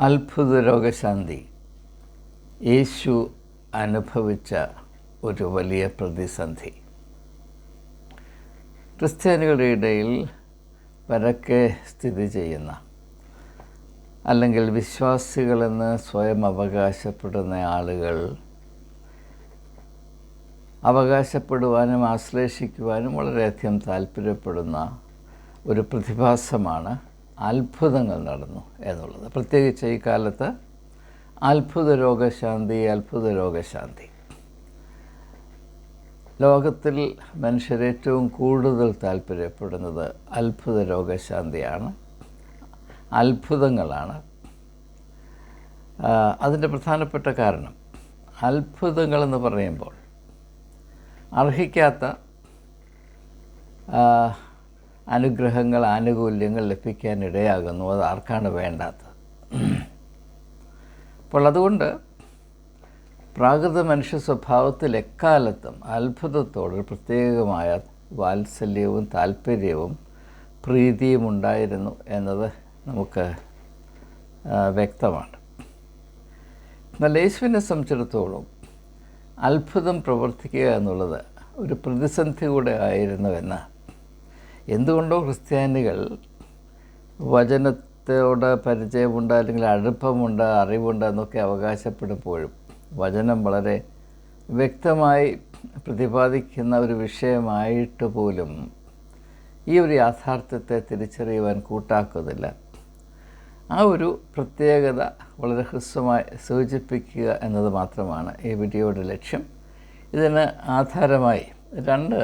അത്ഭുത രോഗശാന്തി യേശു അനുഭവിച്ച ഒരു വലിയ പ്രതിസന്ധി. ക്രിസ്ത്യാനികളുടെ ഇടയിൽ പരക്കെ സ്ഥിതി ചെയ്യുന്ന അല്ലെങ്കിൽ വിശ്വാസികളെന്ന് സ്വയം അവകാശപ്പെടുന്ന ആളുകൾ അവകാശപ്പെടുവാനും ആശ്ലേഷിക്കുവാനും വളരെയധികം താല്പര്യപ്പെടുന്ന ഒരു പ്രതിഭാസമാണ് അത്ഭുതങ്ങൾ നടന്നു എന്നുള്ളത്. പ്രത്യേകിച്ച് ഈ കാലത്ത് അത്ഭുത രോഗശാന്തി അത്ഭുത രോഗശാന്തി ലോകത്തിൽ മനുഷ്യരേറ്റവും കൂടുതൽ താല്പര്യപ്പെടുന്നത് അത്ഭുത രോഗശാന്തിയാണ് അത്ഭുതങ്ങളാണ് അതിന്റെ പ്രധാനപ്പെട്ട കാരണം അത്ഭുതങ്ങളെന്ന് പറയുമ്പോൾ അർഹിക്കാത്ത അനുഗ്രഹങ്ങൾ ആനുകൂല്യങ്ങൾ ലഭിക്കാൻ ഇടയാകുന്നു. അത് ആർക്കാണ് വേണ്ടാത്തത്? അപ്പോൾ അതുകൊണ്ട് പ്രാകൃത മനുഷ്യ സ്വഭാവത്തിൽ എക്കാലത്തും അത്ഭുതത്തോട് പ്രത്യേകമായ വാത്സല്യവും താല്പര്യവും പ്രീതിയും ഉണ്ടായിരുന്നു എന്നത് നമുക്ക് വ്യക്തമാണ്. എന്നാൽ യേശുവിനെ സംബന്ധിച്ചിടത്തോളം അത്ഭുതം പ്രവർത്തിക്കുക എന്നുള്ളത് ഒരു പ്രതിസന്ധി കൂടെ ആയിരുന്നുവെന്ന് എന്തുകൊണ്ടോ ക്രിസ്ത്യാനികൾ വചനത്തോട് പരിചയമുണ്ട് അല്ലെങ്കിൽ അടുപ്പമുണ്ട് അറിവുണ്ട് എന്നൊക്കെ അവകാശപ്പെടുമ്പോഴും വചനം വളരെ വ്യക്തമായി പ്രതിപാദിക്കുന്ന ഒരു വിഷയമായിട്ട് പോലും ഈ ഒരു യാഥാർത്ഥ്യത്തെ തിരിച്ചറിയുവാൻ കൂട്ടാക്കുന്നില്ല. ആ ഒരു പ്രത്യേകത വളരെ ഹ്രസ്വമായി സൂചിപ്പിക്കുക എന്നത് മാത്രമാണ് ഈ വീഡിയോയുടെ ലക്ഷ്യം. ഇതിന് ആധാരമായി രണ്ട്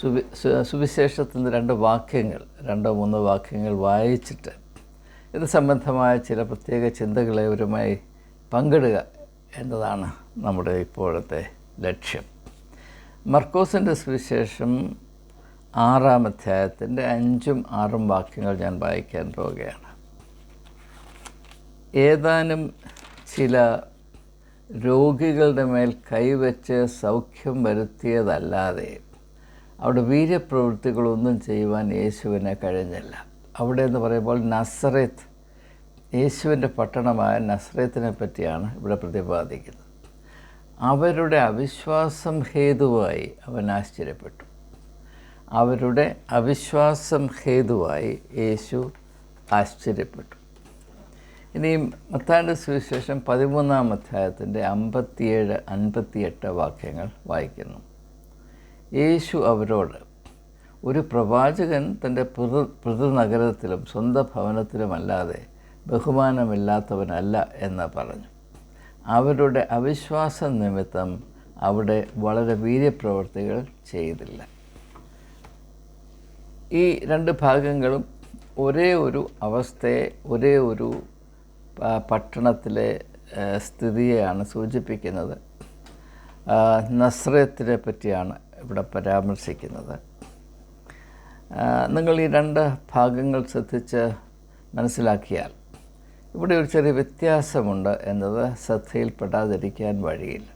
സുവി സുവിശേഷത്തിന്റെ രണ്ട് വാക്യങ്ങൾ രണ്ടോ മൂന്നോ വാക്യങ്ങൾ വായിച്ചിട്ട് ഇത് സംബന്ധമായ ചില പ്രത്യേക ചിന്തകളെ അവരുമായി പങ്കിടുക എന്നതാണ് നമ്മുടെ ഇപ്പോഴത്തെ ലക്ഷ്യം. മർക്കോസിന്റെ സുവിശേഷം ആറാം അധ്യായത്തിന്റെ അഞ്ചും ആറും വാക്യങ്ങൾ ഞാൻ വായിക്കാൻ പോവുകയാണ്. ഏതാനും ചില രോഗികളുടെ മേൽ കൈവച്ച് സൗഖ്യം വരുത്തിയതല്ലാതെ അവിടെ വീര്യപ്രവൃത്തികളൊന്നും ചെയ്യുവാൻ യേശുവിനെ കഴിഞ്ഞില്ല. അവിടെ എന്ന് പറയുമ്പോൾ നസ്രത്ത് യേശുവിന്റെ പട്ടണമായ നസ്രത്തിനെ പറ്റിയാണ് ഇവിടെ പ്രതിപാദിക്കുന്നത്. അവരുടെ അവിശ്വാസം ഹേതുവായി അവൻ ആശ്ചര്യപ്പെട്ടു. അവരുടെ അവിശ്വാസം ഹേതുവായി യേശു ആശ്ചര്യപ്പെട്ടു. ഇനിയും മത്താന്റെ സുവിശേഷം പതിമൂന്നാം അധ്യായത്തിന്റെ അമ്പത്തിയേഴ് അൻപത്തിയെട്ട് വാക്യങ്ങൾ വായിക്കുന്നു. യേശു അവരോട് ഒരു പ്രവാചകൻ തന്റെ പിതൃ പിതൃനഗരത്തിലും സ്വന്തം ഭവനത്തിലുമല്ലാതെ ബഹുമാനമില്ലാത്തവനല്ല എന്ന് പറഞ്ഞു. അവരുടെ അവിശ്വാസ നിമിത്തം അവിടെ വളരെ വീര്യപ്രവർത്തികൾ ചെയ്തില്ല. ഈ രണ്ട് ഭാഗങ്ങളും ഒരേ ഒരു അവസ്ഥയെ ഒരേ ഒരു പട്ടണത്തിലെ സ്ഥിതിയെയാണ് സൂചിപ്പിക്കുന്നത്. നസ്രത്തിനെ പറ്റിയാണ് ഇവിടെ പരാമർശിക്കുന്നത്. നിങ്ങൾ ഈ രണ്ട് ഭാഗങ്ങൾ ശ്രദ്ധിച്ച് മനസ്സിലാക്കിയാൽ ഇവിടെ ഒരു ചെറിയ വ്യത്യാസമുണ്ട് എന്നത് ശ്രദ്ധയിൽപ്പെടാതിരിക്കാൻ വഴിയില്ല.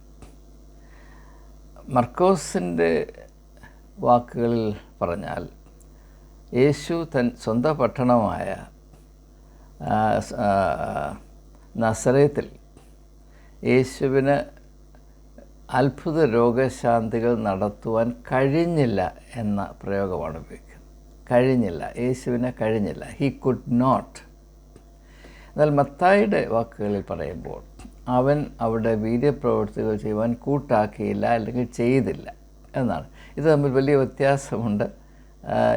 മർക്കോസിന്റെ വാക്കുകളിൽ പറഞ്ഞാൽ യേശു തൻ സ്വന്തം പട്ടണമായ നസറേത്തിൽ യേശുവിന് അത്ഭുത രോഗശാന്തികൾ നടത്തുവാൻ കഴിഞ്ഞില്ല എന്ന പ്രയോഗമാണ് ഉപയോഗിക്കുന്നത്. കഴിഞ്ഞില്ല. യേശുവിനെ കഴിഞ്ഞില്ല. ഹി കുഡ് നോട്ട് എന്നാൽ മത്തായിയുടെ വാക്കുകളിൽ പറയുമ്പോൾ അവൻ അവിടെ വീര്യപ്രവൃത്തികൾ ചെയ്യുവാൻ കൂട്ടാക്കിയില്ല അല്ലെങ്കിൽ ചെയ്തില്ല എന്നാണ്. ഇത് തമ്മിൽ വലിയ വ്യത്യാസമുണ്ട്.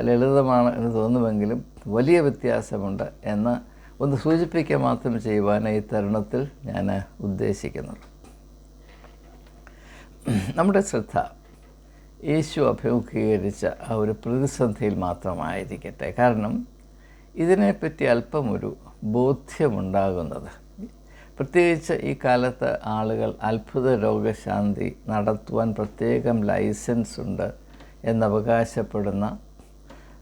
ലളിതമാണ് എന്ന് തോന്നുമെങ്കിലും വലിയ വ്യത്യാസമുണ്ട് എന്ന് ഒന്ന് സൂചിപ്പിക്കുക മാത്രം ചെയ്യുവാൻ ഈ തരുണത്തിൽ ഞാൻ ഉദ്ദേശിക്കുന്നുള്ളൂ നമ്മുടെ ശ്രദ്ധ യേശു അഭിമുഖീകരിച്ച ആ ഒരു പ്രതിസന്ധിയിൽ മാത്രമായിരിക്കട്ടെ. കാരണം ഇതിനെപ്പറ്റി അല്പം ഒരു ബോധ്യമുണ്ടാകുന്നത്. പ്രത്യേകിച്ച് ഈ കാലത്ത് ആളുകൾ അത്ഭുത രോഗശാന്തി നടത്തുവാൻ പ്രത്യേകം ലൈസൻസ് ഉണ്ട് എന്നവകാശപ്പെടുന്ന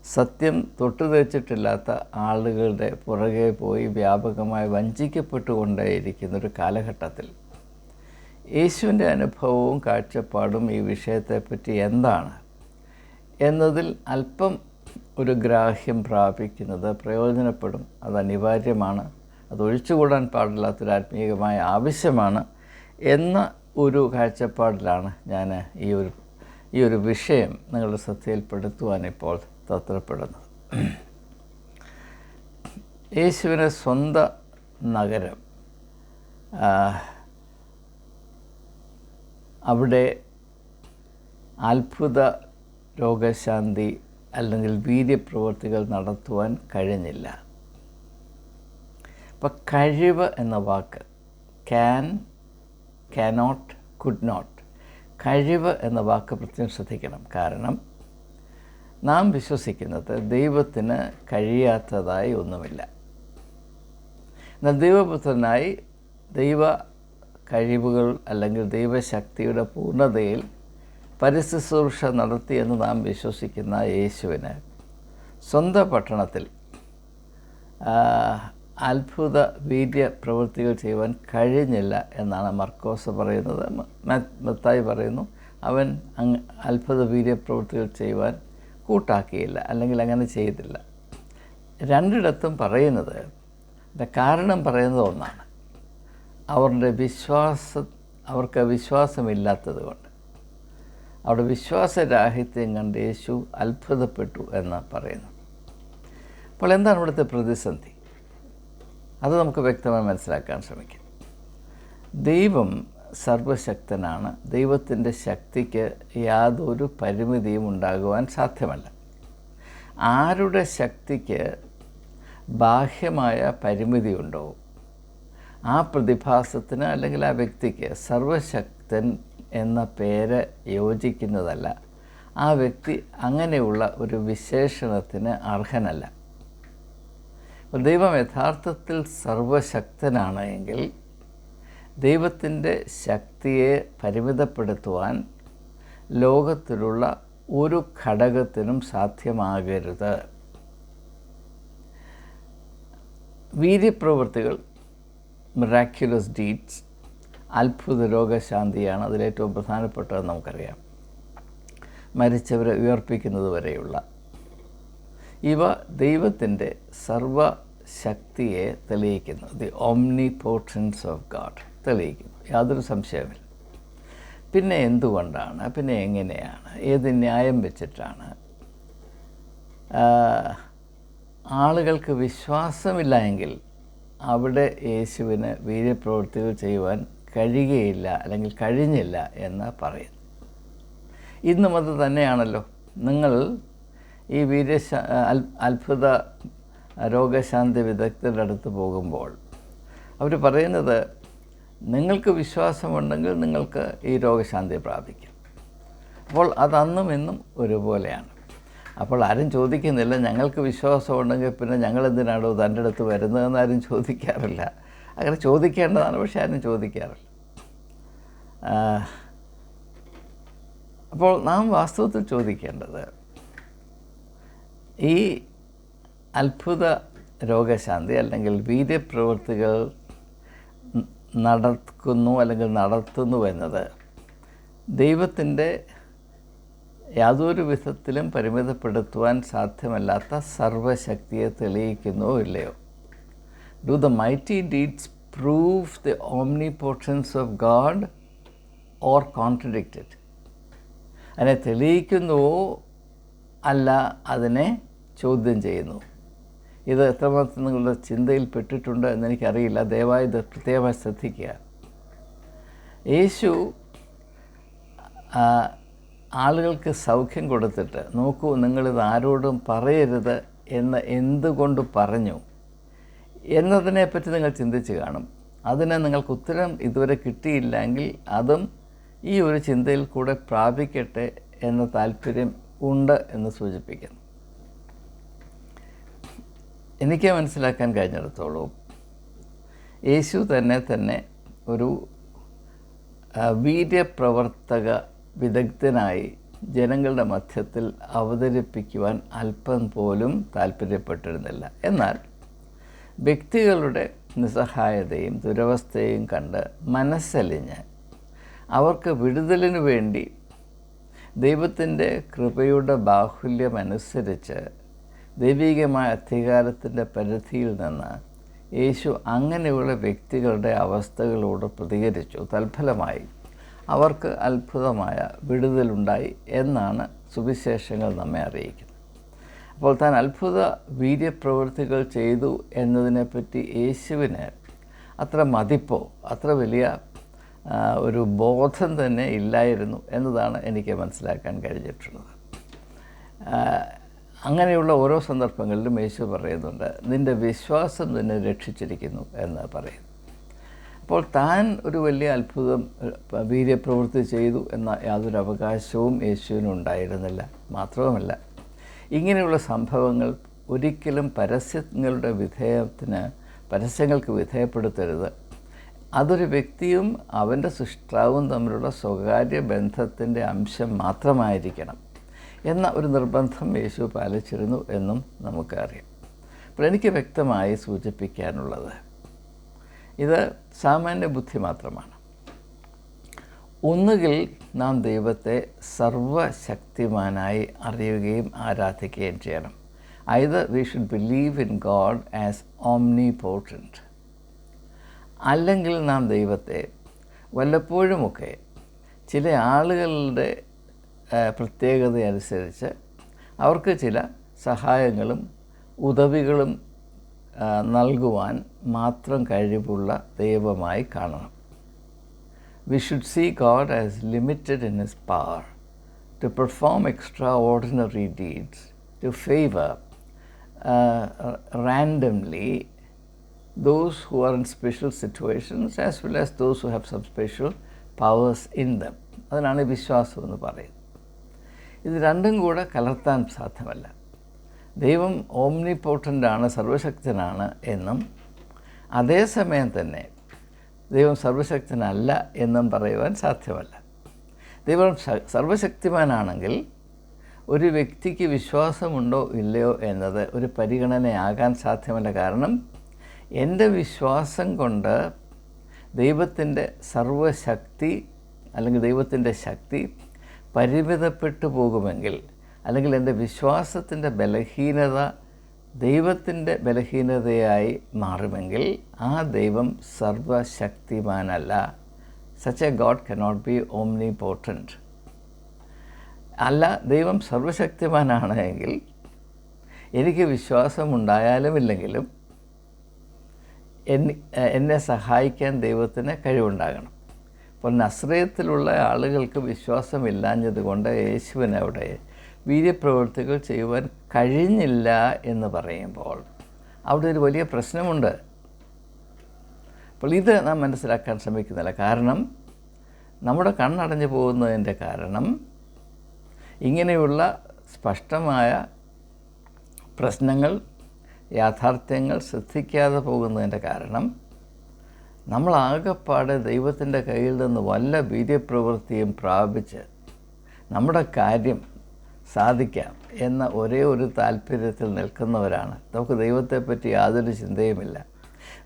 സത്യം തൊട്ടുതെച്ചിട്ടില്ലാത്ത ആളുകളുടെ പുറകെ പോയി വ്യാപകമായി വഞ്ചിക്കപ്പെട്ടുകൊണ്ടേയിരിക്കുന്ന ഒരു കാലഘട്ടത്തിൽ യേശുവിന്റെ അനുഭവവും കാഴ്ചപ്പാടും ഈ വിഷയത്തെപ്പറ്റി എന്താണ്? എന്നതിൽ അല്പം ഒരു ഗ്രാഹ്യം പ്രാപിക്കുന്നത് പ്രയോജനപ്പെടും. അത് അനിവാര്യമാണ്. അത് ഒഴിച്ചുകൂടാൻ പാടില്ലാത്തൊരു ആത്മീയമായ ആവശ്യമാണ് എന്ന ഒരു കാഴ്ചപ്പാടിലാണ് ഞാൻ ഈ ഒരു ഈ ഒരു വിഷയം നിങ്ങളുടെ ശ്രദ്ധയിൽപ്പെടുത്തുവാൻ ഇപ്പോൾ തത്രപ്പെടുന്നത്. യേശുവിനെ സ്വന്തം നഗരം അവിടെ അത്ഭുത രോഗശാന്തി അല്ലെങ്കിൽ വീര്യപ്രവൃത്തികൾ നടത്തുവാൻ കഴിഞ്ഞില്ല. അപ്പം കഴിവ് എന്ന വാക്ക് ക്യാൻ കാനോട്ട് കുഡ് നോട്ട് കഴിവ് എന്ന വാക്ക് പ്രത്യേകം ശ്രദ്ധിക്കണം. കാരണം നാം വിശ്വസിക്കുന്നത് ദൈവത്തിന് കഴിയാത്തതായി ഒന്നുമില്ല. എന്നാൽ ദൈവപുത്രനായി ദൈവ കഴിവുകൾ അല്ലെങ്കിൽ ദൈവശക്തിയുടെ പൂർണതയിൽ പരിശുശ്രൂഷ നടത്തിയെന്ന് നാം വിശ്വസിക്കുന്ന യേശുവിന് സ്വന്തം പട്ടണത്തിൽ അത്ഭുത വീര്യ പ്രവൃത്തികൾ ചെയ്യുവാൻ കഴിഞ്ഞില്ല എന്നാണ് മർക്കോസ് പറയുന്നത്. മത്തായി പറയുന്നു അവൻ അങ്ങ് അത്ഭുത വീര്യ പ്രവൃത്തികൾ ചെയ്യുവാൻ കൂട്ടാക്കിയില്ല അല്ലെങ്കിൽ അങ്ങനെ ചെയ്തില്ല. രണ്ടിടത്തും പറയുന്നത് കാരണം പറയുന്നത് ഒന്നാണ്. അവരുടെ വിശ്വാസ അവർക്ക് വിശ്വാസമില്ലാത്തത് കൊണ്ട്. അവിടെ വിശ്വാസരാഹിത്യം കണ്ട് യേശു അത്ഭുതപ്പെട്ടു എന്ന് പറയുന്നു അപ്പോൾ എന്താണ് ഇവിടുത്തെ പ്രതിസന്ധി? അത് നമുക്ക് വ്യക്തമായി മനസ്സിലാക്കാൻ ശ്രമിക്കാം. ദൈവം സർവശക്തനാണ്. ദൈവത്തിന്റെ ശക്തിക്ക് യാതൊരു പരിമിതിയും ഉണ്ടാകുവാൻ സാധ്യമല്ല. ആരുടെ ശക്തിക്ക് ബാഹ്യമായ പരിമിതിയുണ്ടോ? ആ പ്രതിഭാസത്തിന് അല്ലെങ്കിൽ ആ വ്യക്തിക്ക് സർവശക്തൻ എന്ന പേര് യോജിക്കുന്നതല്ല. ആ വ്യക്തി അങ്ങനെയുള്ള ഒരു വിശേഷണത്തിന് അർഹനല്ല. ദൈവം യഥാർത്ഥത്തിൽ സർവശക്തനാണ് എങ്കിൽ ദൈവത്തിന്റെ ശക്തിയെ പരിമിതപ്പെടുത്തുവാൻ ലോകത്തിലുള്ള ഒരു ഘടകത്തിനും സാധ്യമാകരുത്. വീര്യപ്രവൃത്തികൾ മിറാക്യുലസ് ഡീഡ്സ് അത്ഭുത രോഗശാന്തിയാണ് അതിലേറ്റവും പ്രധാനപ്പെട്ടതെന്ന് നമുക്കറിയാം. മരിച്ചവരെ ഉയർപ്പിക്കുന്നത് വരെയുള്ള. ഇവ ദൈവത്തിന്റെ സർവശക്തിയെ തെളിയിക്കുന്നു. The omnipotence of God തെളിയിക്കുന്നു. യാതൊരു സംശയമില്ല പിന്നെ എന്തുകൊണ്ടാണ്? പിന്നെ എങ്ങനെയാണ്? ഏത് ന്യായം വെച്ചിട്ടാണ്? ആളുകൾക്ക് വിശ്വാസമില്ല എങ്കിൽ അവിടെ യേശുവിന് വീര്യപ്രവൃത്തികൾ ചെയ്യുവാൻ കഴിയുകയില്ല അല്ലെങ്കിൽ കഴിഞ്ഞില്ല എന്ന് പറയുന്നു. ഇന്നും അത് തന്നെയാണല്ലോ. നിങ്ങൾ ഈ വീര്യ അത്ഭുത രോഗശാന്തി വിദഗ്ധരുടെ അടുത്ത് പോകുമ്പോൾ അവർ പറയുന്നത് നിങ്ങൾക്ക് വിശ്വാസമുണ്ടെങ്കിൽ നിങ്ങൾക്ക് ഈ രോഗശാന്തി പ്രാപിക്കും. അപ്പോൾ അതന്നും ഇന്നും ഒരുപോലെയാണ്. അപ്പോൾ ആരും ചോദിക്കുന്നില്ല. ഞങ്ങൾക്ക് വിശ്വാസം വിശ്വാസമുണ്ടെങ്കിൽ പിന്നെ ഞങ്ങൾ എന്തിനാണോ തന്റെ അടുത്ത് വരുന്നതെന്ന് ആരും ചോദിക്കാറില്ല. അങ്ങനെ ചോദിക്കേണ്ടതാണ് പക്ഷേ ആരും ചോദിക്കാറില്ല. അപ്പോൾ നാം വാസ്തവത്തിൽ ചോദിക്കേണ്ടത് ഈ അത്ഭുത രോഗശാന്തി അല്ലെങ്കിൽ വീര്യപ്രവൃത്തികൾ നടക്കുന്നു അല്ലെങ്കിൽ നടത്തുന്നു എന്നത് ദൈവത്തിന്റെ യാതൊരു വിധത്തിലും പരിമിതപ്പെടുത്തുവാൻ സാധ്യമല്ലാത്ത സർവശക്തിയെ തെളിയിക്കുന്നോ ഇല്ലയോ? Do the mighty deeds prove the omnipotence of God or contradicted അതിനെ തെളിയിക്കുന്നുവോ അല്ല അതിനെ ചോദ്യം ചെയ്യുന്നു? ഇത് എത്രമാത്രം നിങ്ങളുടെ ചിന്തയിൽ പെട്ടിട്ടുണ്ട് എന്നെനിക്കറിയില്ല. ദയവായി ഇത് പ്രത്യേകമായി ശ്രദ്ധിക്കുക. യേശു ആളുകൾക്ക് സൗഖ്യം കൊടുത്തിട്ട് നോക്കൂ നിങ്ങളിത് ആരോടും പറയരുത് എന്ന് എന്തുകൊണ്ട് പറഞ്ഞു? എന്നതിനെപ്പറ്റി നിങ്ങൾ ചിന്തിച്ച് കാണും. അതിന് നിങ്ങൾക്ക് ഉത്തരം ഇതുവരെ കിട്ടിയില്ലെങ്കിൽ അതും ഈ ഒരു ചിന്തയിൽ കൂടെ പ്രാപിക്കട്ടെ എന്ന താല്പര്യം ഉണ്ട് എന്ന് സൂചിപ്പിക്കുന്നു. എനിക്ക് മനസ്സിലാക്കാൻ കഴിഞ്ഞിടത്തോളം യേശു തന്നെ തന്നെ ഒരു വീര്യപ്രവർത്തക വിദഗ്ധനായി ജനങ്ങളുടെ മധ്യത്തിൽ അവതരിപ്പിക്കുവാൻ അല്പം പോലും താല്പര്യപ്പെട്ടിരുന്നില്ല എന്നാൽ വ്യക്തികളുടെ നിസ്സഹായതയും ദുരവസ്ഥയും കണ്ട് മനസ്സലിഞ്ഞ് അവർക്ക് വിടുതലിനു വേണ്ടി ദൈവത്തിന്റെ കൃപയുടെ ബാഹുല്യമനുസരിച്ച് ദൈവികമായ അധികാരത്തിന്റെ പരിധിയിൽ നിന്ന് യേശു അങ്ങനെയുള്ള വ്യക്തികളുടെ അവസ്ഥകളോട് പ്രതികരിച്ചു. തൽഫലമായി അവർക്ക് അത്ഭുതമായ വിടുതലുണ്ടായി എന്നാണ് സുവിശേഷങ്ങൾ നമ്മെ അറിയിക്കുന്നത്. അപ്പോൾ താൻ അത്ഭുത വീര്യപ്രവൃത്തികൾ ചെയ്തു എന്നതിനെപ്പറ്റി യേശുവിന് അത്ര മതിപ്പോ അത്ര വലിയ ഒരു ബോധം തന്നെ ഇല്ലായിരുന്നു എന്നതാണ് എനിക്ക് മനസ്സിലാക്കാൻ കഴിഞ്ഞിട്ടുള്ളത്. അങ്ങനെയുള്ള ഓരോ സന്ദർഭങ്ങളിലും യേശു പറയുന്നുണ്ട് നിന്റെ വിശ്വാസം നിന്നെ രക്ഷിച്ചിരിക്കുന്നു എന്ന് പറയുന്നു. അപ്പോൾ താൻ ഒരു വലിയ അത്ഭുതം വീര്യപ്രവൃത്തി ചെയ്തു എന്ന യാതൊരു അവകാശവും യേശുവിന് ഉണ്ടായിരുന്നില്ല. മാത്രവുമല്ല ഇങ്ങനെയുള്ള സംഭവങ്ങൾ ഒരിക്കലും പരസ്യങ്ങളുടെ വിധേയത്തിന് പരസ്യങ്ങൾക്ക് വിധേയപ്പെടുത്തരുത്. അതൊരു വ്യക്തിയും അവന്റെ സൃഷ്ടാവും തമ്മിലുള്ള സ്വകാര്യ ബന്ധത്തിന്റെ അംശം മാത്രമായിരിക്കണം എന്ന ഒരു നിർബന്ധം യേശു പാലിച്ചിരുന്നു എന്നും നമുക്കറിയാം. അപ്പോൾ എനിക്ക് വ്യക്തമായി സൂചിപ്പിക്കാനുള്ളത് ഇത് സാമാന്യ ബുദ്ധി മാത്രമാണ്. ഒന്നുകിൽ നാം ദൈവത്തെ സർവശക്തിമാനായി അറിയുകയും ആരാധിക്കുകയും ചെയ്യണം. ഐത് we should believe in God as omnipotent അല്ലെങ്കിൽ നാം ദൈവത്തെ വല്ലപ്പോഴുമൊക്കെ ചില ആളുകളുടെ പ്രത്യേകത അനുസരിച്ച് അവർക്ക് ചില സഹായങ്ങളും ഉദവികളും നൽകുവാൻ മാത്രം കഴിവുള്ള ദൈവമായി കാണണം we should see God as limited in His power to perform extraordinary deeds, to favor uh, randomly those who are in special situations as well as those who have some special powers in them. അതിനാണ് വിശ്വാസം എന്ന് പറയുന്നത് ഇത് രണ്ടും കൂടെ കലർത്താൻ സാധ്യമല്ല ദൈവം ഓംനിപോട്ടന്റാണ് സർവശക്തനാണ് എന്നും അതേസമയം തന്നെ ദൈവം സർവശക്തനല്ല എന്നും പറയുവാൻ സാധ്യമല്ല. ദൈവം സർവശക്തിമാനാണെങ്കിൽ ഒരു വ്യക്തിക്ക് വിശ്വാസമുണ്ടോ ഇല്ലയോ എന്നത് ഒരു പരിഗണനയാകാൻ സാധ്യമല്ല. കാരണം എന്റെ വിശ്വാസം കൊണ്ട് ദൈവത്തിന്റെ സർവശക്തി അല്ലെങ്കിൽ ദൈവത്തിന്റെ ശക്തി പരിമിതപ്പെട്ടു പോകുമെങ്കിൽ അല്ലെങ്കിൽ എന്റെ വിശ്വാസത്തിന്റെ ബലഹീനത ദൈവത്തിന്റെ ബലഹീനതയായി മാറുമെങ്കിൽ ആ ദൈവം സർവശക്തിമാനല്ല. Such a God cannot be omnipotent അല്ല ദൈവം സർവശക്തിമാനാണ് എങ്കിൽ എനിക്ക് വിശ്വാസമുണ്ടായാലും ഇല്ലെങ്കിലും എന്നെ സഹായിക്കാൻ ദൈവത്തിന് കഴിവുണ്ടാകണം. അപ്പോൾ നസ്രയത്തിലുള്ള ആളുകൾക്ക് വിശ്വാസമില്ലാഞ്ഞത് കൊണ്ട് യേശുവിന് അവിടെ വീര്യപ്രവൃത്തികൾ ചെയ്യുവാൻ കഴിഞ്ഞില്ല എന്ന് പറയുമ്പോൾ അവിടെ ഒരു വലിയ പ്രശ്നമുണ്ട്. അപ്പോൾ ഇത് നാം മനസ്സിലാക്കാൻ ശ്രമിക്കുന്നില്ല കാരണം നമ്മുടെ കണ്ണടഞ്ഞു പോകുന്നതിന്റെ കാരണം ഇങ്ങനെയുള്ള സ്പഷ്ടമായ പ്രശ്നങ്ങൾ യാഥാർത്ഥ്യങ്ങൾ ശ്രദ്ധിക്കാതെ പോകുന്നതിന്റെ കാരണം നമ്മളാകെപ്പാടെ ദൈവത്തിന്റെ കയ്യിൽ നിന്ന് വല്ല വീര്യപ്രവൃത്തിയും പ്രാപിച്ച് നമ്മുടെ കാര്യം സാധിക്കാം എന്ന ഒരേ ഒരു താല്പര്യത്തിൽ നിൽക്കുന്നവരാണ്. നമുക്ക് ദൈവത്തെപ്പറ്റി യാതൊരു ചിന്തയുമില്ല.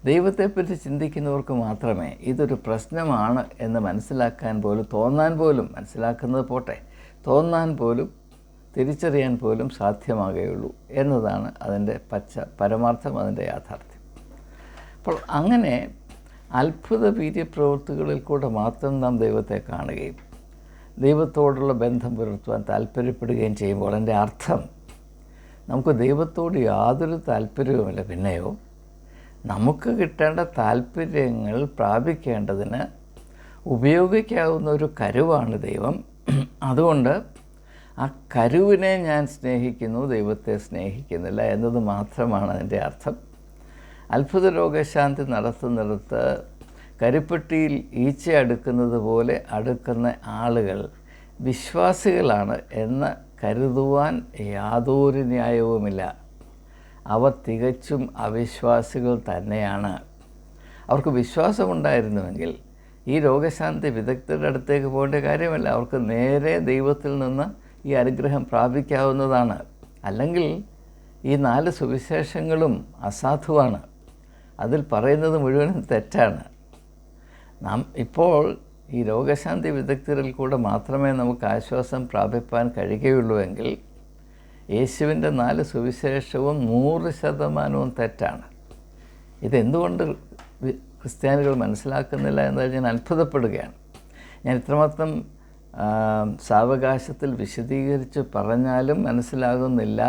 ദൈവത്തെപ്പറ്റി ചിന്തിക്കുന്നവർക്ക് മാത്രമേ ഇതൊരു പ്രശ്നമാണ് എന്ന് മനസ്സിലാക്കാൻ പോലും തോന്നാൻ പോലും മനസ്സിലാക്കുന്നത് പോട്ടെ തോന്നാൻ പോലും തിരിച്ചറിയാൻ പോലും സാധ്യമാകുകയുള്ളൂ എന്നതാണ് അതിന്റെ പച്ച പരമാർത്ഥം അതിന്റെ യാഥാർത്ഥ്യം. അപ്പോൾ അങ്ങനെ അത്ഭുത വീര്യപ്രവൃത്തികളിൽ കൂടെ മാത്രം നാം ദൈവത്തെ കാണുകയും ദൈവത്തോടുള്ള ബന്ധം പുലർത്തുവാൻ താല്പര്യപ്പെടുകയും ചെയ്യുമ്പോൾ എന്റെ അർത്ഥം നമുക്ക് ദൈവത്തോട് യാതൊരു താല്പര്യവുമില്ല. പിന്നെയോ നമുക്ക് കിട്ടേണ്ട താല്പര്യങ്ങൾ പ്രാപിക്കേണ്ടതിന് ഉപയോഗിക്കാവുന്ന ഒരു കരുവാണ് ദൈവം. അതുകൊണ്ട് ആ കരുവിനെ ഞാൻ സ്നേഹിക്കുന്നു ദൈവത്തെ സ്നേഹിക്കുന്നില്ല എന്നത് മാത്രമാണ് അതിന്റെ അർത്ഥം. അത്ഭുത രോഗശാന്തി നടത്തുന്നിടത്ത് കരിപ്പെട്ടിയിൽ ഈച്ച അടുക്കുന്നത് പോലെ അടുക്കുന്ന ആളുകൾ വിശ്വാസികളാണ് എന്ന് കരുതുവാൻ യാതൊരു ന്യായവുമില്ല. അവർ തികച്ചും അവിശ്വാസികൾ തന്നെയാണ്. അവർക്ക് വിശ്വാസമുണ്ടായിരുന്നുവെങ്കിൽ ഈ രോഗശാന്തി വിദഗ്ധരുടെ അടുത്തേക്ക് പോകേണ്ട കാര്യമല്ല. അവർക്ക് നേരെ ദൈവത്തിൽ നിന്ന് ഈ അനുഗ്രഹം പ്രാപിക്കാവുന്നതാണ്. അല്ലെങ്കിൽ ഈ നാല് സുവിശേഷങ്ങളും അസാധുവാണ്. അതിൽ പറയുന്നത് മുഴുവനും തെറ്റാണ്. നാം ഇപ്പോൾ ഈ രോഗശാന്തി വിദഗ്ധരിൽ കൂടെ മാത്രമേ നമുക്ക് ആശ്വാസം പ്രാപിപ്പാൻ കഴിയുകയുള്ളൂ എങ്കിൽ യേശുവിന്റെ നാല് സുവിശേഷവും നൂറ് ശതമാനവും തെറ്റാണ്. ഇതെന്തുകൊണ്ട് ക്രിസ്ത്യാനികൾ മനസ്സിലാക്കുന്നില്ല എന്ന് ഞാൻ അത്ഭുതപ്പെടുകയാണ്. ഞാൻ ഇത്രമാത്രം സാവകാശത്തിൽ വിശദീകരിച്ച് പറഞ്ഞാലും മനസ്സിലാകുന്നില്ല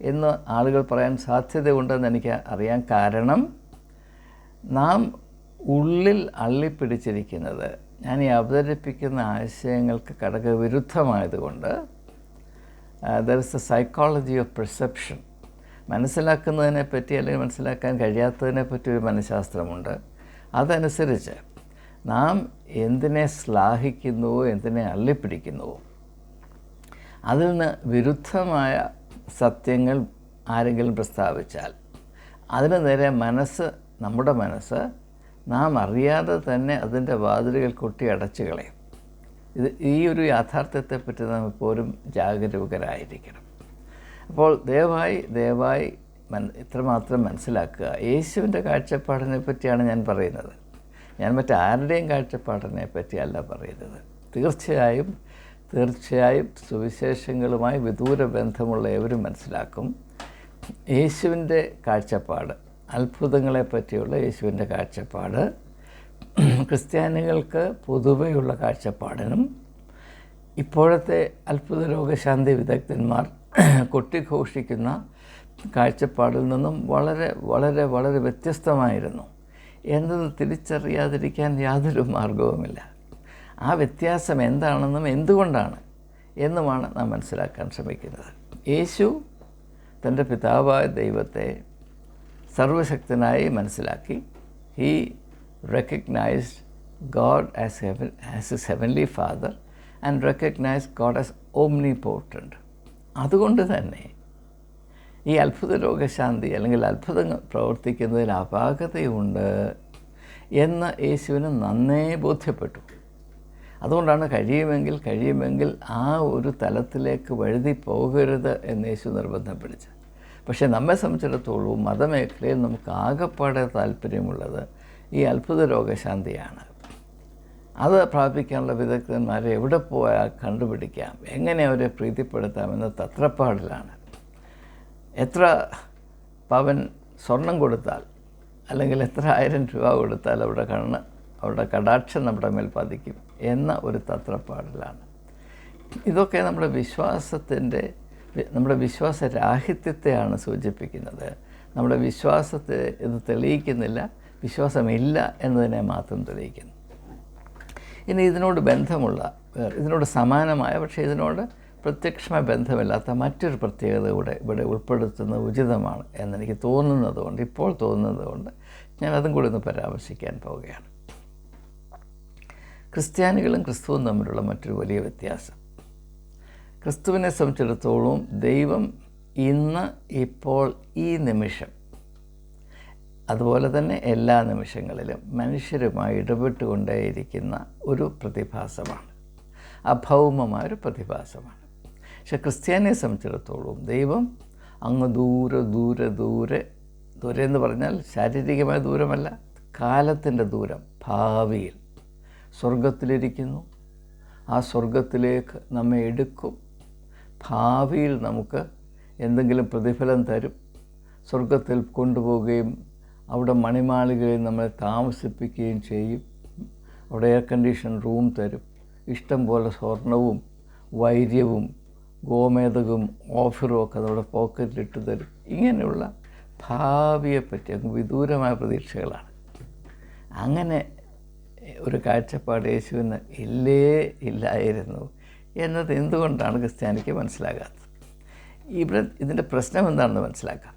എന്ന് ആളുകൾ പറയാൻ സാധ്യതയുണ്ടെന്ന് എനിക്ക് അറിയാൻ കാരണം നാം ഉള്ളിൽ അള്ളിപ്പിടിച്ചിരിക്കുന്നത്. ഞാൻ ഈ അവതരിപ്പിക്കുന്ന ആശയങ്ങൾക്ക് ഘടകവിരുദ്ധമായതുകൊണ്ട് there is a psychology of perception മനസ്സിലാക്കുന്നതിനെ പറ്റി അല്ലെങ്കിൽ മനസ്സിലാക്കാൻ കഴിയാത്തതിനെ പറ്റി ഒരു മനഃശാസ്ത്രമുണ്ട്. അതനുസരിച്ച് നാം എന്തിനെ ശ്ലാഘിക്കുന്നുവോ എന്തിനെ അള്ളിപ്പിടിക്കുന്നുവോ അതിൽ നിന്ന് വിരുദ്ധമായ സത്യങ്ങൾ ആരെങ്കിലും പ്രസ്താവിച്ചാൽ അതിനു നേരെ മനസ്സ് നമ്മുടെ മനസ്സ് നാം അറിയാതെ തന്നെ അതിന്റെ വാതിലുകൾ കൊട്ടി അടച്ചു കളയും. ഇത് ഈ ഒരു യാഥാർത്ഥ്യത്തെപ്പറ്റി നാം എപ്പോഴും ജാഗരൂകരായിരിക്കണം. അപ്പോൾ ദയവായി ദയവായി മൻ ഇത്രമാത്രം മനസ്സിലാക്കുക. യേശുവിന്റെ കാഴ്ചപ്പാടിനെ പറ്റിയാണ് ഞാൻ പറയുന്നത്. ഞാൻ മറ്റാരുടെയും കാഴ്ചപ്പാടിനെ പറ്റിയല്ല പറയുന്നത്. തീർച്ചയായും തീർച്ചയായും സുവിശേഷങ്ങളുമായി വിദൂര ബന്ധമുള്ള ഏവരും മനസ്സിലാക്കും. യേശുവിന്റെ കാഴ്ചപ്പാട് അത്ഭുതങ്ങളെ പറ്റിയുള്ള യേശുവിന്റെ കാഴ്ചപ്പാട്. ക്രിസ്ത്യാനികൾക്ക് പൊതുവെയുള്ള കാഴ്ചപ്പാടിനും ഇപ്പോഴത്തെ അത്ഭുത രോഗശാന്തി വിദഗ്ധന്മാർ കൊട്ടിഘോഷിക്കുന്ന കാഴ്ചപ്പാടിൽ നിന്നും വളരെ വളരെ വളരെ വ്യത്യസ്തമായിരുന്നു. എന്നത് തിരിച്ചറിയാതിരിക്കാൻ യാതൊരു മാർഗവുമില്ല. ആ വ്യത്യാസം എന്താണെന്നും എന്തുകൊണ്ടാണ് എന്നുമാണ് നാം മനസ്സിലാക്കാൻ ശ്രമിക്കുന്നത്. യേശു തന്റെ പിതാവായ ദൈവത്തെ സർവശക്തനായി മനസ്സിലാക്കി. He recognised God as heaven as his heavenly father and recognise God as omnipotent അതുകൊണ്ട് തന്നെ ഈ അത്ഭുത രോഗശാന്തി അല്ലെങ്കിൽ അത്ഭുതങ്ങൾ പ്രവർത്തിക്കുന്നതിൽ അപാകതയുണ്ട് എന്ന് യേശുവിന് നന്നേ ബോധ്യപ്പെട്ടു. അതുകൊണ്ടാണ് കഴിയുമെങ്കിൽ കഴിയുമെങ്കിൽ ആ ഒരു തലത്തിലേക്ക് വഴുതി പോകരുത് എന്ന് യേശു നിർബന്ധം പിടിച്ചത് പക്ഷേ നമ്മെ സംബന്ധിച്ചിടത്തോളം മതമേഖലയിൽ നമുക്ക് ആകെപ്പാടെ താല്പര്യമുള്ളത് ഈ അത്ഭുത രോഗശാന്തിയാണ്. അത് പ്രാപിക്കാനുള്ള വിദഗ്ധന്മാരെ എവിടെ പോയാൽ കണ്ടുപിടിക്കാം എങ്ങനെ അവരെ പ്രീതിപ്പെടുത്താമെന്ന തത്രപ്പാടിലാണ്. എത്ര പവൻ സ്വർണം കൊടുത്താൽ അല്ലെങ്കിൽ എത്ര ആയിരം രൂപ കൊടുത്താൽ അവിടെ കണ്ണ് അവരുടെ കടാക്ഷം നമ്മുടെ മേൽ പതിക്കും എന്ന ഒരു തത്രപ്പാടിലാണ്. ഇതൊക്കെ നമ്മുടെ വിശ്വാസത്തിന്റെ നമ്മുടെ വിശ്വാസ രാഹിത്യത്തെയാണ് സൂചിപ്പിക്കുന്നത്. നമ്മുടെ വിശ്വാസത്തെ ഇത് തെളിയിക്കുന്നില്ല വിശ്വാസമില്ല എന്നതിനെ മാത്രം തെളിയിക്കുന്നു. ഇനി ഇതിനോട് ബന്ധമുള്ള ഇതിനോട് സമാനമായ പക്ഷേ ഇതിനോട് പ്രത്യക്ഷമായ ബന്ധമില്ലാത്ത മറ്റൊരു പ്രത്യേകത കൂടെ ഇവിടെ ഉൾപ്പെടുത്തുന്നത് ഉചിതമാണ് എന്നെനിക്ക് തോന്നുന്നത് കൊണ്ട് ഇപ്പോൾ തോന്നുന്നതുകൊണ്ട് ഞാൻ അതും കൂടി ഒന്ന് പരാമർശിക്കാൻ പോവുകയാണ്. ക്രിസ്ത്യാനികളും ക്രിസ്തുവും തമ്മിലുള്ള മറ്റൊരു വലിയ വ്യത്യാസം. ക്രിസ്തുവിനെ സംബന്ധിച്ചിടത്തോളം ദൈവം ഇന്ന് ഇപ്പോൾ ഈ നിമിഷം അതുപോലെ തന്നെ എല്ലാ നിമിഷങ്ങളിലും മനുഷ്യരുമായി ഇടപെട്ടുകൊണ്ടേയിരിക്കുന്ന ഒരു പ്രതിഭാസമാണ്. അഭൗമമായ ഒരു പ്രതിഭാസമാണ്. പക്ഷെ ക്രിസ്ത്യാനിയെ സംബന്ധിച്ചിടത്തോളം ദൈവം അങ്ങ് ദൂരെ ദൂരെ ദൂരെ ദൂരെ എന്ന് പറഞ്ഞാൽ ശാരീരികമായ ദൂരമല്ല കാലത്തിന്റെ ദൂരം ഭാവിയിൽ. സ്വർഗത്തിലിരിക്കുന്നു ആ സ്വർഗത്തിലേക്ക് നമ്മെ എടുക്കും. ഭാവിയിൽ നമുക്ക് എന്തെങ്കിലും പ്രതിഫലം തരും. സ്വർഗത്തിൽ കൊണ്ടുപോവുകയും അവിടെ മണിമാളികയിൽ നമ്മളെ താമസിപ്പിക്കുകയും ചെയ്യും. അവിടെ എയർ കണ്ടീഷൻ റൂം തരും. ഇഷ്ടം പോലെ സ്വർണവും വൈര്യവും ഗോമേതകവും ഓഫറും ഒക്കെ നമ്മുടെ പോക്കറ്റിലിട്ട് തരും. ഇങ്ങനെയുള്ള ഭാവിയെപ്പറ്റി അങ്ങ് വിദൂരമായ പ്രതീക്ഷകളാണ്. അങ്ങനെ ഒരു കാഴ്ചപ്പാട് യേശുവിന് ഇല്ലേ ഇല്ലായിരുന്നു. എന്നത് എന്തുകൊണ്ടാണ് ക്രിസ്ത്യാനിക്ക് മനസ്സിലാകാത്തത്? ഇവിടെ ഇതിന്റെ പ്രശ്നം എന്താണെന്ന് മനസ്സിലാക്കാം.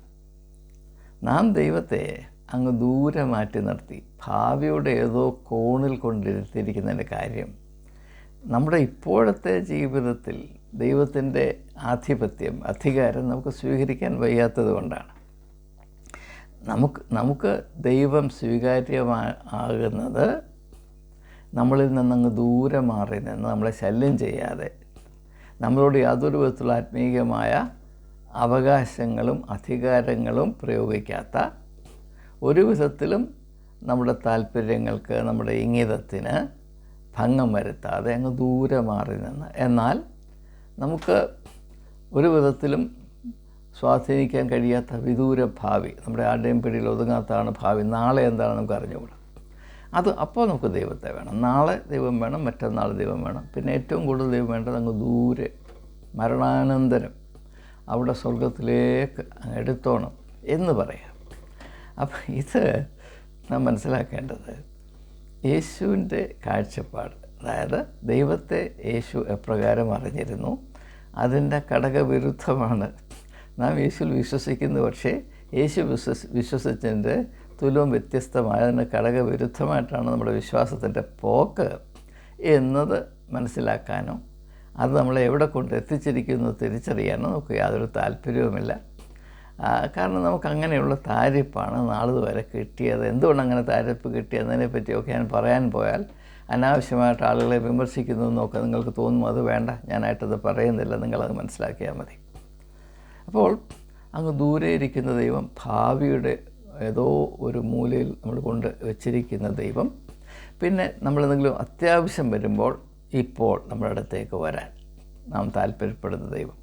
നാം ദൈവത്തെ അങ്ങ് ദൂരെ മാറ്റി നിർത്തി ഭാവിയുടെ ഏതോ കോണിൽ കൊണ്ടിരുത്തിയിരിക്കുന്നതിന്റെ കാര്യം നമ്മുടെ ഇപ്പോഴത്തെ ജീവിതത്തിൽ ദൈവത്തിന്റെ ആധിപത്യം അധികാരം നമുക്ക് സ്വീകരിക്കാൻ വയ്യാത്തത് കൊണ്ടാണ്. നമുക്ക് നമുക്ക് ദൈവം സ്വീകാര്യമാകുന്നത് നമ്മളിൽ നിന്നങ്ങ് ദൂരെ മാറി നിന്ന് നമ്മളെ ശല്യം ചെയ്യാതെ നമ്മളോട് യാതൊരു വിധത്തിലുള്ള ആത്മീയമായ അവകാശങ്ങളും അധികാരങ്ങളും പ്രയോഗിക്കാത്ത ഒരു വിധത്തിലും നമ്മുടെ താല്പര്യങ്ങൾക്ക് നമ്മുടെ ഇംഗിതത്തിന് ഭംഗം വരുത്താതെ അങ്ങ് ദൂരെ മാറി നിന്ന്. എന്നാൽ നമുക്ക് ഒരു വിധത്തിലും സ്വാധീനിക്കാൻ കഴിയാത്ത വിദൂര ഭാവി നമ്മുടെ ആരുടെയും പിടിയിൽ ഒതുങ്ങാത്തതാണ് ഭാവി. നാളെ എന്താണ് നമുക്ക് അറിഞ്ഞുകൂടാ? അത് അപ്പോൾ നമുക്ക് ദൈവത്തെ വേണം. നാളെ ദൈവം വേണം മറ്റന്നാൾ ദൈവം വേണം. പിന്നെ ഏറ്റവും കൂടുതൽ ദൈവം വേണ്ടത് അങ്ങ് ദൂരെ മരണാനന്തരം അവിടെ സ്വർഗത്തിലേക്ക് എടുത്തോണം എന്ന് പറയാം. അപ്പം ഇത് നാം മനസ്സിലാക്കേണ്ടത് യേശുവിന്റെ കാഴ്ചപ്പാട്. അതായത് ദൈവത്തെ യേശു എപ്രകാരം അറിഞ്ഞിരുന്നു. അതിന്റെ ഘടകവിരുദ്ധമാണ് നാം യേശുവിൽ വിശ്വസിക്കുന്നു. പക്ഷേ യേശു വിശ്വസി വിശ്വസിച്ചതിന്റെ തുലവും വ്യത്യസ്തമായ അതിന് ഘടകവിരുദ്ധമായിട്ടാണ് നമ്മുടെ വിശ്വാസത്തിന്റെ പോക്ക് എന്നത് മനസ്സിലാക്കാനോ അത് നമ്മളെ എവിടെ കൊണ്ട് എത്തിച്ചിരിക്കുന്നു തിരിച്ചറിയാനോ നമുക്ക് യാതൊരു താല്പര്യവുമില്ല. കാരണം നമുക്ക് അങ്ങനെയുള്ള താരിപ്പാണ് വരെ കിട്ടിയത്. എന്തുകൊണ്ട് അങ്ങനെ താരിപ്പ് കിട്ടിയതിനെ പറ്റിയൊക്കെ ഞാൻ പറയാൻ പോയാൽ അനാവശ്യമായിട്ട് ആളുകളെ വിമർശിക്കുന്നു എന്നൊക്കെ നിങ്ങൾക്ക് തോന്നും അത് വേണ്ട ഞാനായിട്ടത് പറയുന്നില്ല. നിങ്ങളത് മനസ്സിലാക്കിയാൽ മതി. അപ്പോൾ അങ്ങ് ദൂരെ ഇരിക്കുന്ന ദൈവം ഭാവിയുടെ ഏതോ ഒരു മൂലയിൽ നമ്മൾ കൊണ്ട് വെച്ചിരിക്കുന്ന ദൈവം. പിന്നെ നമ്മളെന്തെങ്കിലും അത്യാവശ്യം വരുമ്പോൾ ഇപ്പോൾ നമ്മുടെ അടുത്തേക്ക് വരാൻ നാം താല്പര്യപ്പെടുന്ന ദൈവം.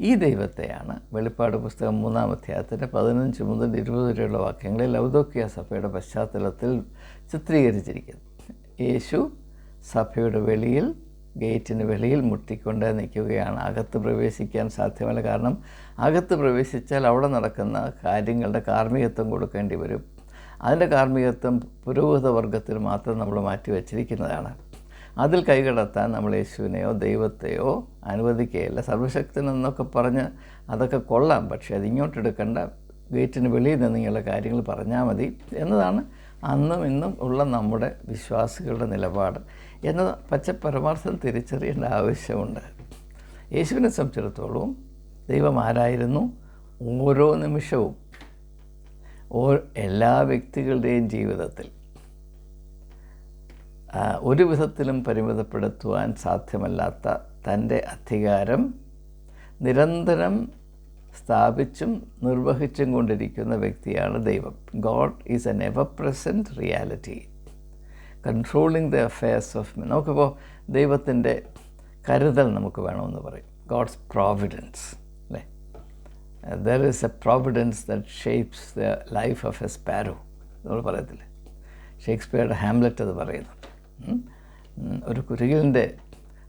ഈ ദൈവത്തെയാണ് വെളിപ്പാട് പുസ്തകം മൂന്നാം അധ്യായത്തിന്റെ പതിനഞ്ച് മുതൽ ഇരുപത് വരെയുള്ള വാക്യങ്ങളിൽ ലൗദോക്യ സഭയുടെ പശ്ചാത്തലത്തിൽ ചിത്രീകരിച്ചിരിക്കുന്നു യേശു സഭയുടെ വെളിയിൽ ഗേറ്റിന് വെളിയിൽ മുട്ടിക്കൊണ്ട് നിൽക്കുകയാണ്. അകത്ത് പ്രവേശിക്കാൻ സാധ്യമല്ല. കാരണം അകത്ത് പ്രവേശിച്ചാൽ അവിടെ നടക്കുന്ന കാര്യങ്ങളുടെ കാർമ്മികത്വം കൊടുക്കേണ്ടി വരും. അതിന്റെ കാർമ്മികത്വം പുരോഹിത വർഗത്തിൽ മാത്രം നമ്മൾ മാറ്റി വച്ചിരിക്കുന്നതാണ്. അതിൽ കൈകടത്താൻ നമ്മൾ യേശുവിനെയോ ദൈവത്തെയോ അനുവദിക്കുകയില്ല. സർവശക്തനെന്നൊക്കെ പറഞ്ഞ് അതൊക്കെ കൊള്ളാം. പക്ഷേ അത് ഇങ്ങോട്ടെടുക്കേണ്ട ഗേറ്റിന് വെളിയിൽ നിന്ന് ഇങ്ങനെയുള്ള കാര്യങ്ങൾ പറഞ്ഞാൽ മതി എന്നതാണ് അന്നും ഇന്നും ഉള്ള നമ്മുടെ വിശ്വാസികളുടെ നിലപാട്. എന്ന പച്ച പരമാർത്ഥം തിരിച്ചറിയേണ്ട ആവശ്യമുണ്ട്. യേശുവിനെ സംബന്ധിച്ചിടത്തോളം ദൈവം ആരായിരുന്നു? ഓരോ നിമിഷവും ഓ എല്ലാ വ്യക്തികളുടെയും ജീവിതത്തിൽ. ഒരു വിധത്തിലും പരിമിതപ്പെടുത്തുവാൻ സാധ്യമല്ലാത്ത തന്റെ അധികാരം നിരന്തരം സ്ഥാപിച്ചും നിർവഹിച്ചും കൊണ്ടിരിക്കുന്ന വ്യക്തിയാണ് ദൈവം. God is an ever present reality controlling the affairs of me നമുക്കിപ്പോൾ ദൈവത്തിന്റെ കരുതൽ നമുക്ക് വേണമെന്ന് പറയും. ഗോഡ്സ് പ്രോവിഡൻസ് അല്ലേ? There is a providence that shapes the life of a sparrow നമ്മൾ പറയത്തില്ലേ? ഷേക്സ്പിയറുടെ ഹാംലെറ്റ് അത്. ഉം. ഒരു കുരുകിലിന്റെ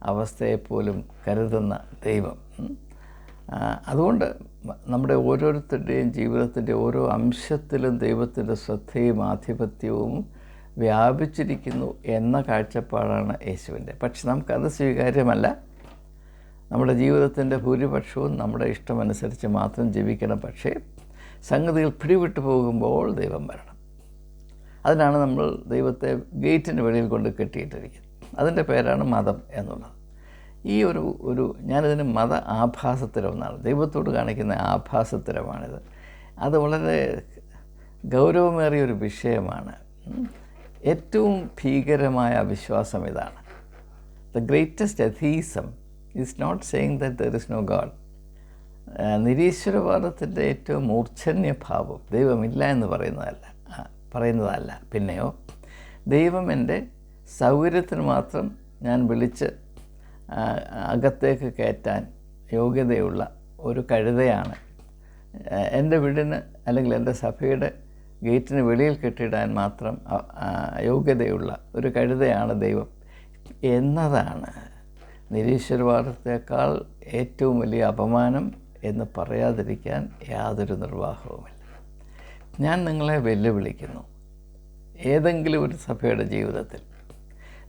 അവസ്ഥയെപ്പോലും കരുതുന്ന ദൈവം. അതുകൊണ്ട് നമ്മുടെ ഓരോരുത്തരുടെയും ജീവിതത്തിന്റെ ഓരോ അംശത്തിലും ദൈവത്തിന്റെ ശ്രദ്ധയും ആധിപത്യവും വ്യാപിച്ചിരിക്കുന്നു എന്ന കാഴ്ചപ്പാടാണ് യേശുവിന്റെ. പക്ഷെ നമുക്കത് സ്വീകാര്യമല്ല. നമ്മുടെ ജീവിതത്തിന്റെ ഭൂരിപക്ഷവും നമ്മുടെ ഇഷ്ടമനുസരിച്ച് മാത്രം ജീവിക്കണം. പക്ഷേ സംഗതികൾ പിടിവിട്ടു പോകുമ്പോൾ ദൈവം വരണം. അതിനാണ് നമ്മൾ ദൈവത്തെ ഗേറ്റിന് വെളിയിൽ കൊണ്ട് കെട്ടിയിട്ടിരിക്കുന്നത്. അതിന്റെ പേരാണ് മതം എന്നുള്ളത്. ഈ ഒരു ഒരു ഞാനിതിന് മത ആഭാസത്തിലൊന്നാണ്. ദൈവത്തോട് കാണിക്കുന്ന ആഭാസത്തിലമാണിത്. അത് വളരെ ഗൗരവമേറിയ ഒരു വിഷയമാണ്. ഏറ്റവും ഭീകരമായ അവിശ്വാസം ഇതാണ്. The greatest atheism is not saying that there is no God നിരീശ്വരവാദത്തിന്റെ ഏറ്റവും മൂർച്ഛന്യ ഭാവം ദൈവമില്ല എന്ന് പറയുന്നതല്ല. പറയുന്നതല്ല. പിന്നെയോ ദൈവം എന്റെ സൗകര്യത്തിന് മാത്രം ഞാൻ വിളിച്ച് അകത്തേക്ക് കയറ്റാൻ യോഗ്യതയുള്ള ഒരു കഴുതയാണ്. എന്റെ വീടിന് അല്ലെങ്കിൽ എന്റെ സഭയുടെ ഗേറ്റിന് വെളിയിൽ കെട്ടിടാൻ മാത്രം അയോഗ്യതയുള്ള യോഗ്യതയുള്ള ഒരു കഴുതയാണ് ദൈവം. എന്നതാണ് നിരീശ്വരവാദത്തേക്കാൾ ഏറ്റവും വലിയ അപമാനം എന്ന് പറയാതിരിക്കാൻ യാതൊരു നിർവാഹവുമില്ല. ഞാൻ നിങ്ങളെ വെല്ലുവിളിക്കുന്നു. ഏതെങ്കിലും ഒരു സഭയുടെ ജീവിതത്തിൽ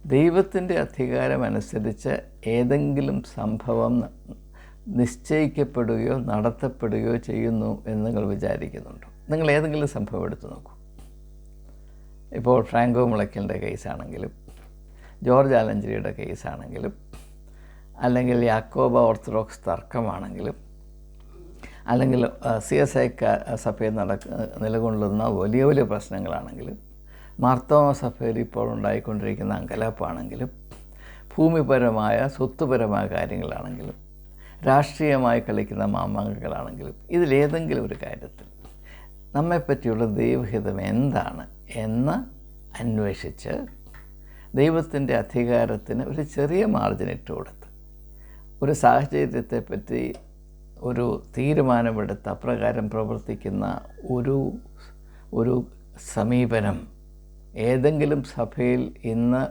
ദൈവത്തിന്റെ അധികാരമനുസരിച്ച് ഏതെങ്കിലും സംഭവം നിശ്ചയിക്കപ്പെടുകയോ നടത്തപ്പെടുകയോ ചെയ്യുന്നു എന്ന് നിങ്ങൾ വിചാരിക്കുന്നുണ്ടോ? നിങ്ങൾ ഏതെങ്കിലും സംഭവം എടുത്തു നോക്കൂ. ഇപ്പോൾ ഫ്രാങ്കോ മുളയ്ക്കലിന്റെ കേസാണെങ്കിലും ജോർജ് ആലഞ്ചേരിയുടെ കേസാണെങ്കിലും അല്ലെങ്കിൽ യാക്കോബ ഓർത്തഡോക്സ് തർക്കമാണെങ്കിലും അല്ലെങ്കിൽ സി എസ് ഐ സഭയിൽ നടക്ക നിലകൊള്ളുന്ന വലിയ വലിയ പ്രശ്നങ്ങളാണെങ്കിലും മാർത്തോമ സഭയിൽ ഇപ്പോൾ ഉണ്ടായിക്കൊണ്ടിരിക്കുന്ന അങ്കലാപ്പാണെങ്കിലും ഭൂമിപരമായ സ്വത്തുപരമായ കാര്യങ്ങളാണെങ്കിലും രാഷ്ട്രീയമായി കളിക്കുന്ന മാമാങ്കങ്ങളാണെങ്കിലും ഇതിലേതെങ്കിലും ഒരു കാര്യത്തിൽ നമ്മെപ്പറ്റിയുള്ള ദൈവഹിതം എന്താണ് എന്ന് അന്വേഷിച്ച് ദൈവത്തിന്റെ അധികാരത്തിന് ഒരു ചെറിയ മാർജിൻ ഇട്ട് കൊടുത്ത്. ഒരു സാഹചര്യത്തെപ്പറ്റി ഒരു തീരുമാനമെടുത്ത് അപ്രകാരം പ്രവർത്തിക്കുന്ന ഒരു ഒരു സമീപനം ഏതെങ്കിലും സഭയിൽ ഇന്ന്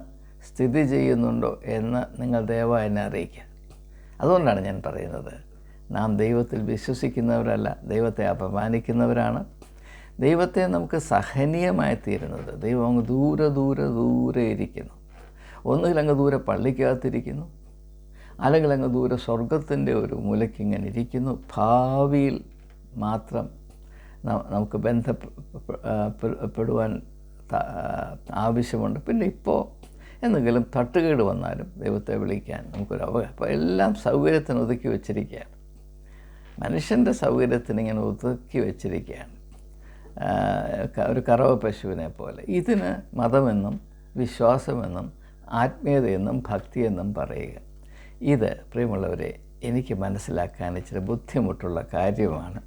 സ്ഥിതി ചെയ്യുന്നുണ്ടോ എന്ന് നിങ്ങൾ ദയവായി എന്നെ അറിയിക്കുക. അതുകൊണ്ടാണ് ഞാൻ പറയുന്നത്. നാം ദൈവത്തിൽ വിശ്വസിക്കുന്നവരല്ല ദൈവത്തെ അപമാനിക്കുന്നവരാണ്. ദൈവത്തെ നമുക്ക് സഹനീയമായി തീരുന്നത്. ദൈവം അങ്ങ് ദൂരെ ദൂരെ ദൂരെ ഇരിക്കുന്നു. ഒന്നുകിൽ അങ്ങ് ദൂരെ പള്ളിക്കകത്തിരിക്കുന്നു. അല്ലെങ്കിൽ അങ്ങ് ദൂരെ സ്വർഗത്തിന്റെ ഒരു മൂലക്കിങ്ങനെ ഇരിക്കുന്നു. ഭാവിയിൽ മാത്രം നമുക്ക് ബന്ധപ്പെടുവാൻ ആവശ്യമുണ്ട്. പിന്നെ ഇപ്പോൾ എന്തെങ്കിലും തട്ടുകേട് വന്നാലും ദൈവത്തെ വിളിക്കാൻ നമുക്കൊരു അവകാശം അപ്പോൾ എല്ലാം സൗകര്യത്തിന് ഒതുക്കി വെച്ചിരിക്കുകയാണ്. മനുഷ്യന്റെ സൗകര്യത്തിന് ഇങ്ങനെ ഒതുക്കി വെച്ചിരിക്കുകയാണ്. ഒരു കറവ പശുവിനെ പോലെ. ഇതിന് മതമെന്നും വിശ്വാസമെന്നും ആത്മീയതയെന്നും ഭക്തിയെന്നും പറയുക. ഇത് പ്രിയമുള്ളവരെ എനിക്ക് മനസ്സിലാക്കാൻ ഇച്ചിരി ബുദ്ധിമുട്ടുള്ള കാര്യമാണ്.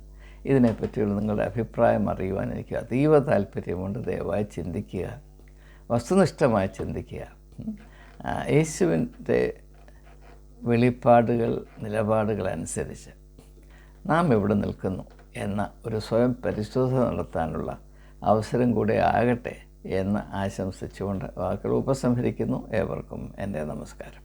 ഇതിനെപ്പറ്റിയുള്ള നിങ്ങളുടെ അഭിപ്രായം അറിയുവാൻ എനിക്ക് അതീവ താല്പര്യമുണ്ട്. ദയവായി ചിന്തിക്കുക. വസ്തുനിഷ്ഠമായി ചിന്തിക്കുക. യേശുവിന്റെ വെളിപ്പാടുകൾ നിലപാടുകൾ അനുസരിച്ച് നാം എവിടെ നിൽക്കുന്നു? എന്ന ഒരു സ്വയം പരിശോധന നടത്താനുള്ള അവസരം കൂടെ ആകട്ടെ എന്ന് ആശംസിച്ചുകൊണ്ട് വാക്കുകൾ ഉപസംഹരിക്കുന്നു. ഏവർക്കും എന്റെ നമസ്കാരം.